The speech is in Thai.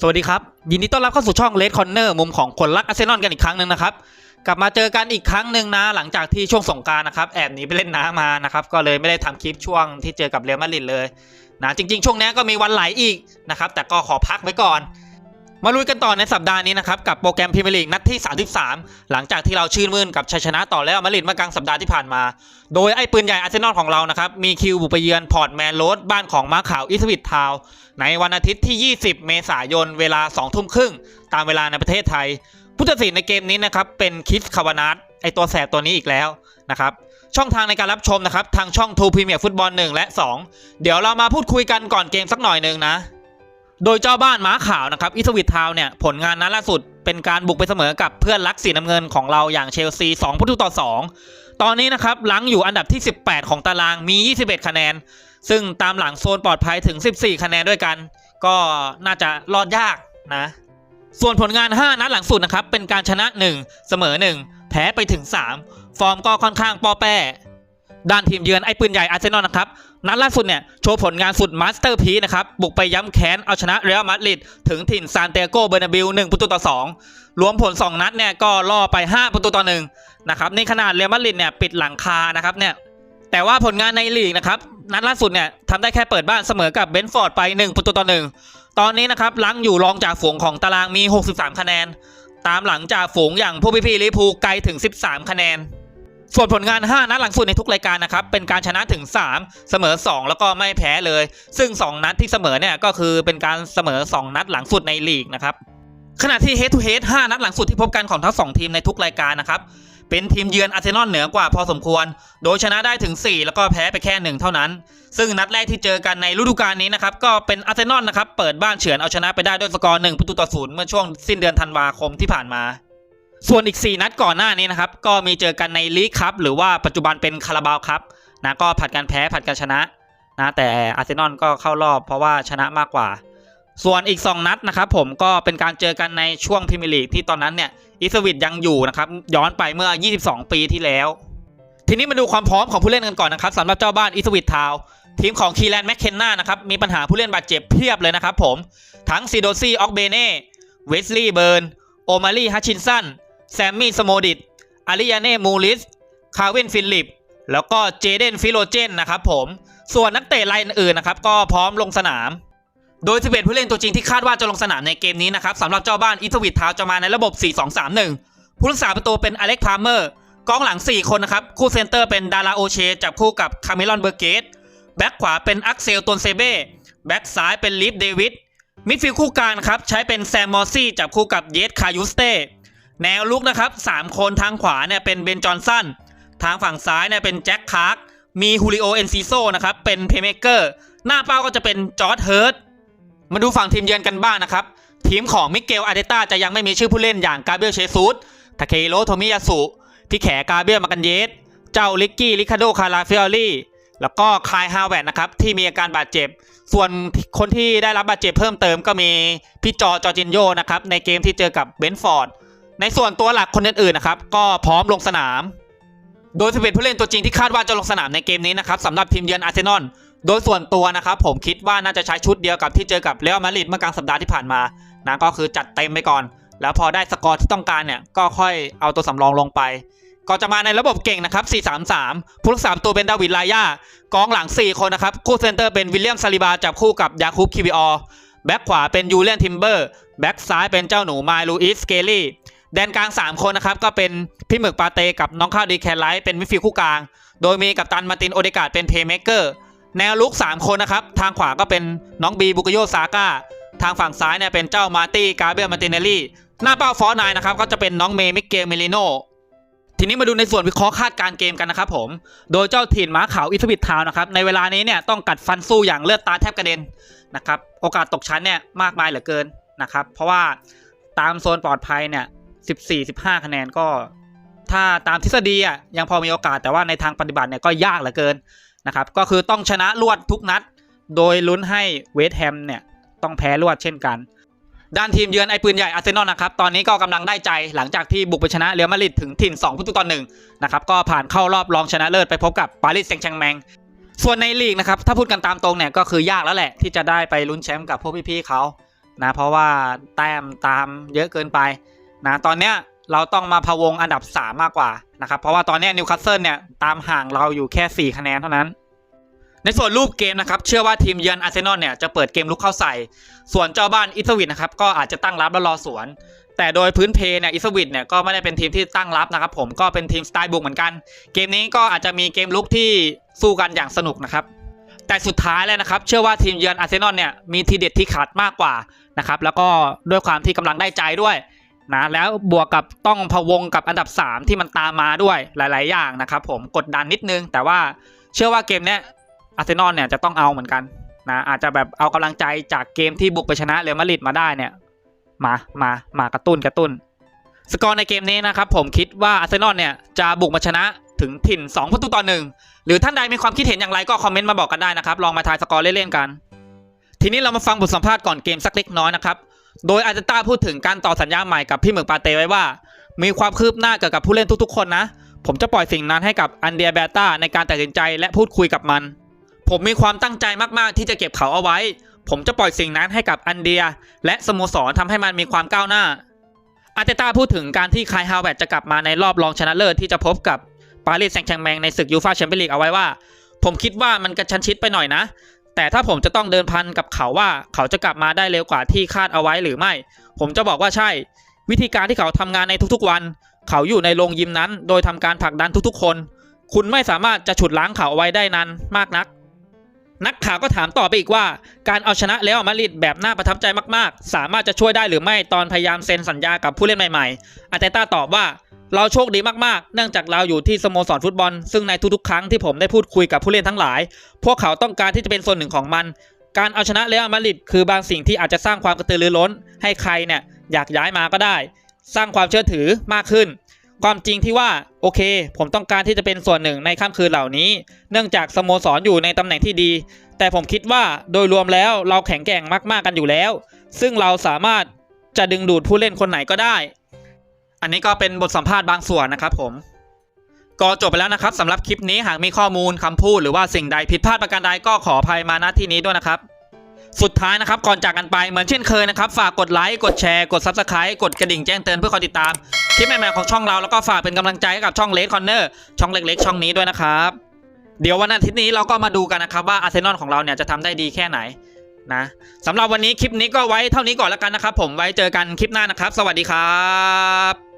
สวัสดีครับ ยินดีต้อนรับเข้าสู่ช่องเลดคอนเนอร์มุมของคนรักอาร์เซนอลกันอีกครั้งหนึ่งนะครับ กลับมาเจอกันอีกครั้งหนึ่งนะ หลังจากที่ช่วงสงการนะครับ แอบหนีไปเล่นน้ำมานะครับ ก็เลยไม่ได้ทำคลิปช่วงที่เจอกับเรอัลมาดริดเลยนะจริง ๆ ช่วงนี้ก็มีวันไหลอีกนะครับ แต่ก็ขอพักไว้ก่อน มาลุยกันต่อในสัปดาห์นี้นะครับกับโปรแกรมพรีเมียร์ลีกนัดที่ 33 หลังจากที่เราชื่นมื่นกับชัยชนะต่อแล้วมาดริดเมื่อกลางสัปดาห์ที่ผ่านมา โดยไอ้ปืนใหญ่อาร์เซนอลของเรานะครับมีคิวบุกไปเยือนพอร์ตแมนโรดบ้านของมาขาวอิสวิตทาวในวันอาทิตย์ที่ 20 เมษายนเวลา 2 ทุ่มครึ่งตามเวลาในประเทศไทย ผู้ตัดสินในเกมนี้นะครับเป็นคิสคาวานัทไอตัวแสบตัวนี้อีกแล้วนะครับช่องทางในการรับชมนะครับทางช่องทูพรีเมียร์ฟุตบอล1และ 2 เดี๋ยวเรามาพูดคุยกันก่อนเกมสักหน่อยหนึ่งนะ โดยเจ้าบ้านม้าขาวนะครับอิสวิตทาวเนี่ยผลงานนัดล่าสุดเป็นการบุกไปเสมอกับเพื่อนรักสีน้ำเงินของเราอย่างเชลซี2ประตูต่อ 2 ตอนนี้นะครับหลังอยู่อันดับที่ 18 ของตารางมี 21 คะแนน ซึ่งตามหลังโซนปลอดภัยถึง 14 คะแนนด้วยกัน ก็น่าจะรอดยากนะ ส่วนผลงาน 5 นัดหลังสุดนะครับเป็นการชนะ 1 เสมอ 1 แพ้ไปถึง 3 ฟอร์มก็ค่อนข้างปอแป้ ด้านทีมเยือนไอ้ปืนใหญ่อาร์เซนอลนะครับนัดล่าสุดเนี่ยโชว์ผลงานสุดมาสเตอร์พีนะครับบุกไปย้ำแค้นเอาชนะเรอัลมาดริดถึงถิ่นซานเตโกเบอร์นาบิล1ประตูต่อ 2 รวมผล 2 นัดเนี่ยก็ล่อไป 5 ประตูต่อ1นะครับในขนาดเรอัลมาดริดเนี่ยปิดหลังคานะครับเนี่ยแต่ว่าผลงานในลีกนะครับนัดล่าสุดเนี่ยทำได้แค่เปิดบ้านเสมอกับเบนฟอร์ดไป 1 ประตูต่อ 1 ตอนนี้นะครับลังอยู่รองจากฝูงของตารางมี 63 คะแนน ตามหลังจากฝูงอย่างผู้พี่ๆลิเวอร์พูไกลถึง 13 คะแนน ส่วนผลงาน 5 นัดหลังสุดในทุกรายการนะครับ เป็นการชนะถึง 3 เสมอ 2 แล้วก็ไม่แพ้เลย ซึ่ง 2 นัดที่เสมอเนี่ยก็คือเป็นการเสมอ 2 นัดหลังสุดในลีกนะครับ ขณะที่ head to head 5 นัดหลังสุดที่พบกันของทั้ง 2 ทีมในทุกรายการนะครับ เป็นทีมเยือนอาร์เซนอลเหนือกว่าพอสมควร โดยชนะได้ถึง 4 แล้วก็แพ้ไปแค่ 1 เท่านั้น ซึ่งนัดแรกที่เจอกันในฤดูกาลนี้นะครับ ก็เป็นอาร์เซนอลนะครับ เปิดบ้านเฉือนเอาชนะไปได้ด้วยสกอร์1ประตูต่อศูนย์เมื่อช่วงสิ้นเดือนธันวาคมที่ผ่านมา ส่วนอีก 4 นัดก่อนหน้านี้นะครับ ก็มีเจอกันในลีกคัพหรือว่าปัจจุบันเป็นคาราบาวคัพนะก็ผัดกันแพ้ผัดกันชนะนะแต่อาร์เซนอลก็เข้ารอบเพราะว่าชนะมากกว่า ส่วนอีก 2 นัดนะครับผมก็เป็นการเจอกันในช่วงพรีเมียร์ลีกที่ตอนนั้นเนี่ยอิสวิตยังอยู่นะครับย้อนไปเมื่อ 22 ปีที่แล้ว ทีนี้มาดูความพร้อมของผู้เล่นกันก่อนนะครับสำหรับเจ้าบ้านอิสวิตทาวทีมของคีแลนแมคเคนนานะครับมีปัญหาผู้เล่นบาดเจ็บเพียบเลยนะครับผมทั้งซิโดซี่ออกเบเน่เวสลีย์เบิร์นโอมารีฮัชชินสัน แซมมี่สโมดิตอาริยาเน่มูลิส คาร์วินฟิลิป แล้วก็เจเดนฟิโลเจนนะครับผม ส่วนนักเตะรายอื่นๆนะครับ ก็พร้อมลงสนาม โดย 11 ผู้เล่นตัวจริงที่คาดว่าจะลงสนามในเกมนี้นะครับสำหรับเจ้าบ้านอิทวิตทาวน์จะมาในระบบ 4-2-3-1 ผู้รักษาประตูเป็นอเล็กพาร์เมอร์กองหลัง 4 คนนะครับ คู่เซนเตอร์เป็นดาราโอเชจับคู่กับคาเมลอนเบอร์เกตแบ็กขวาเป็นอักเซลตวนเซเบ้แบ็กซ้ายเป็นลิฟเดวิดมิดฟิลด์คู่กลางนะครับใช้เป็นแซมมอร์ซี่จับคู่กับเยสคายูสเต้ แนวลุกนะครับ 3 คนทางขวาเนี่ยเป็นเบนจอนสันทางฝั่งซ้ายเนี่ยเป็นแจ็คคาร์กมีฮูริโอเอนซิโซนะครับเป็นเพเมเกอร์หน้าเป้าก็จะเป็นจอร์ดเฮิร์ตมาดูฝั่งทีมเยือนกันบ้างนะครับ ทีมของมิเกลอาเตต้าจะยังไม่มีชื่อผู้เล่นอย่างกาเบรียลเชซูสทาเคโรโทมิยาสุพี่แขกาเบรียลมากันเยสเจ้าลิกกี้ลิคาโดคาราเฟลลี่แล้วก็คายฮาวเวตนะครับที่มีอาการบาดเจ็บ ส่วนคนที่ได้รับบาดเจ็บเพิ่มเติมก็มีพี่จอจอจินโยนะครับในเกมที่เจอกับเบนฟอร์ด ในส่วนตัวหลักคนอื่นๆนะครับก็พร้อมลงสนาม โดย11ผู้เล่นตัวจริงที่คาดว่าจะลงสนามในเกมนี้นะครับสำหรับทีมเยือนอาร์เซนอลโดยส่วนตัวนะครับผมคิดว่าน่าจะใช้ชุดเดียวกับที่เจอกับเรอัลมาดริดเมื่อกลางสัปดาห์ที่ผ่านมานะก็คือจัดเต็มไปก่อน แล้วพอได้สกอร์ที่ต้องการเนี่ยก็ค่อยเอาตัวสำรองลงไป ก็จะมาในระบบเก่งนะครับ 4-3-3 ผู้รักษาประตูเป็นดาวิดลายากองหลัง 4 คนนะครับ คู่เซนเตอร์เป็นวิลเลียมซาลิบาจับคู่กับยาคูบคิวิออแบ็กขวาเป็นยูเลียนทิมเบอร์แบ็กซ้ายเป็นเจ้าหนูไมลูอิสเกลี่ แดนกลาง 3 คนนะครับ ก็เป็นพี่หมึกปาเตกับน้องข้าวดีแคลไลท์เป็นมิดฟิลด์คู่กลาง โดยมีกัปตันมาตินโอเดกาดเป็นเพย์เมเกอร์แนวลุก 3 คนนะครับ ทางขวาก็เป็นน้องบีบุกโยซาก้าทางฝั่งซ้ายเนี่ยเป็นเจ้ามาร์ตี้กาเบรียลมาตินเนลลี่หน้าเป้าฟอร์นายนะครับก็จะเป็นน้องเมย์มิเกลเมลิโนทีนี้มาดูในส่วนวิเคราะห์คาดการ์เกมกันนะครับผม โดยเจ้าถิ่นม้าขาวอิทวิตทาวน์นะครับ ในเวลานี้เนี่ยต้องกัดฟันสู้อย่างเลือดตาแทบกระเด็นนะครับ โอกาสตกชั้นเนี่ยมากมายเหลือเกินนะครับ เพราะว่าตามโซนปลอดภัยเนี่ย 14-15 คะแนนก็ ถ้าตามทฤษฎีอะยังพอมีโอกาสแต่ว่าในทางปฏิบัติเนี่ยก็ยากเหลือเกินนะครับก็คือต้องชนะรวดทุกนัด โดยลุ้นให้เวสต์แฮมเนี่ยต้องแพ้รวดเช่นกัน ด้านทีมเยือนไอ้ปืนใหญ่อาร์เซนอลนะครับตอนนี้ก็กำลังได้ใจหลังจากที่บุกไปชนะเรอัลมาดริดถึงถิ่น2ประตูต่อหนึ่งนะครับก็ผ่านเข้ารอบรองชนะเลิศไปพบกับปารีสแซงต์แชงแมงส่วนในลีกนะครับถ้าพูดกันตามตรงเนี่ยก็คือยากแล้วแหละ ที่จะได้ไปลุ้นแชมป์กับพวกพี่ๆเขานะเพราะว่าแต้มตามเยอะเกินไป นะตอนเนี้ยเราต้องมาพะวงอันดับ 3 มากกว่านะครับ เพราะว่าตอนเนี้ยนิวคาสเซิลเนี่ยตามห่างเราอยู่แค่ 4 คะแนนเท่านั้น ในส่วนรูปเกมนะครับ เชื่อว่าทีมเยือนอาร์เซนอลเนี่ยจะเปิดเกมลุกเข้าใส่ ส่วนเจ้าบ้านอิสวิตนะครับก็อาจจะตั้งรับแล้วรอสวน แต่โดยพื้นเพเนี่ยอิสวิตเนี่ยก็ไม่ได้เป็นทีมที่ตั้งรับนะครับ ผมก็เป็นทีมสไตล์บุกเหมือนกัน เกมนี้ก็อาจจะมีเกมลุกที่สู้กันอย่างสนุกนะครับแต่สุดท้ายแล้วนะครับ เชื่อว่าทีมเยือนอาร์เซนอลเนี่ยมีทีเด็ดที่ขาดมากกว่านะครับแล้วก็ด้วยความที่กำลังได้ใจด้วย นะแล้วบวกกับต้องพะวงกับอันดับ 3 ที่มันตามมาด้วยหลาย ๆ อย่างนะครับผมกดดันนิดนึง แต่ว่าเชื่อว่าเกมเนี้ยอาร์เซนอลเนี่ยจะต้องเอาเหมือนกันนะอาจจะแบบเอากำลังใจจากเกมที่บุกไปชนะเรอัลมาดริดมาได้เนี่ยมามามากระตุ้นกระตุ้น สกอร์ในเกมนี้นะครับผมคิดว่าอาร์เซนอลเนี่ยจะบุกมาชนะถึงถิ่น 2 ประตูต่อหนึ่งหรือท่านใดมีความคิดเห็นอย่างไรก็คอมเมนต์มาบอกกันได้นะครับลองมาทายสกอร์เล่นๆกัน ทีนี้เรามาฟังบทสัมภาษณ์ก่อนเกมสักเล็กน้อยนะครับ โดยอาร์เตต้าพูดถึงการต่อสัญญาใหม่กับพี่หมึกปาเต้ไว้ว่า มีความคืบหน้าเกี่ยวกับผู้เล่นทุกๆ คนนะ ผมจะปล่อยสิ่งนั้นให้กับอันเดียเบต้าในการตัดสินใจและพูดคุยกับมัน ผมมีความตั้งใจมากๆ ที่จะเก็บเขาเอาไว้ ผมจะปล่อยสิ่งนั้นให้กับอันเดีย และสโมสรทำให้มันมีความก้าวหน้า อาร์เตต้าพูดถึงการที่คายฮาวเวร์ดจะกลับมาในรอบรองชนะเลิศที่จะพบกับปารีสแซงต์แชร์แมงในศึกยูฟาแชมเปี้ยนลีกเอาไว้ว่า ผมคิดว่ามันกระชั้นชิดไปหน่อยนะ แต่ถ้าผมจะต้องเดินพันกับเขาว่าเขาจะกลับมาได้เร็วกว่าที่คาดเอาไว้หรือไม่ ผมจะบอกว่าใช่ วิธีการที่เขาทำงานในทุกๆวัน เขาอยู่ในโรงยิมนั้น โดยทำการผลักดันทุกๆคน คุณไม่สามารถจะฉุดล้างเขาเอาไว้ได้นานมากนัก นักข่าวก็ถามต่อไปอีกว่า การเอาชนะเลอัลมาริดแบบน่าประทับใจมากๆ สามารถจะช่วยได้หรือไม่ตอนพยายามเซ็นสัญญากับผู้เล่นใหม่ๆอาเตต้าตอบว่า เราโชคดีมากๆ เนื่องจากเราอยู่ที่สโมสรฟุตบอล ซึ่งในทุกๆ ครั้งที่ผมได้พูดคุยกับผู้เล่นทั้งหลาย พวกเขาต้องการที่จะเป็นส่วนหนึ่งของมัน การเอาชนะเรอัลมาดริดคือบางสิ่งที่อาจจะสร้างความกระตือรือร้น ให้ใครเนี่ยอยากย้ายมาก็ได้ สร้างความเชื่อถือมากขึ้น ความจริงที่ว่าโอเค ผมต้องการที่จะเป็นส่วนหนึ่งในค่ำคืนเหล่านี้ เนื่องจากสโมสรอยู่ในตำแหน่งที่ดี แต่ผมคิดว่าโดยรวมแล้วเราแข็งแกร่งมากๆกันอยู่แล้ว ซึ่งเราสามารถจะดึงดูดผู้เล่นคนไหนก็ได้ อันนี้ก็เป็นบทสัมภาษณ์บางส่วนนะครับผม ก็จบไปแล้วนะครับสำหรับคลิปนี้หากมีข้อมูลคำพูดหรือว่าสิ่งใดผิดพลาดประการใดก็ขออภัยมาณที่นี้ด้วยนะครับ สุดท้ายนะครับก่อนจากกันไปเหมือนเช่นเคยนะครับ ฝากกดไลค์กดแชร์กด Subscribe กดกระดิ่งแจ้งเตือนเพื่อคอยติดตาม คลิปใหม่ๆของช่องเราแล้วก็ฝากเป็นกำลังใจให้กับช่องเลดคอนเนอร์ช่องเล็กๆ ช่องนี้ด้วยนะครับเดี๋ยววันอาทิตย์นี้เราก็มาดูกันนะครับว่าอาร์เซนอลของเราเนี่ยจะทำได้ดีแค่ไหนนะสำหรับวันนี้คลิปนี้ก็ไว้เท่านี้ก่อนแล้วกันนะครับ ผมไว้เจอกันคลิปหน้านะครับ สวัสดีครับ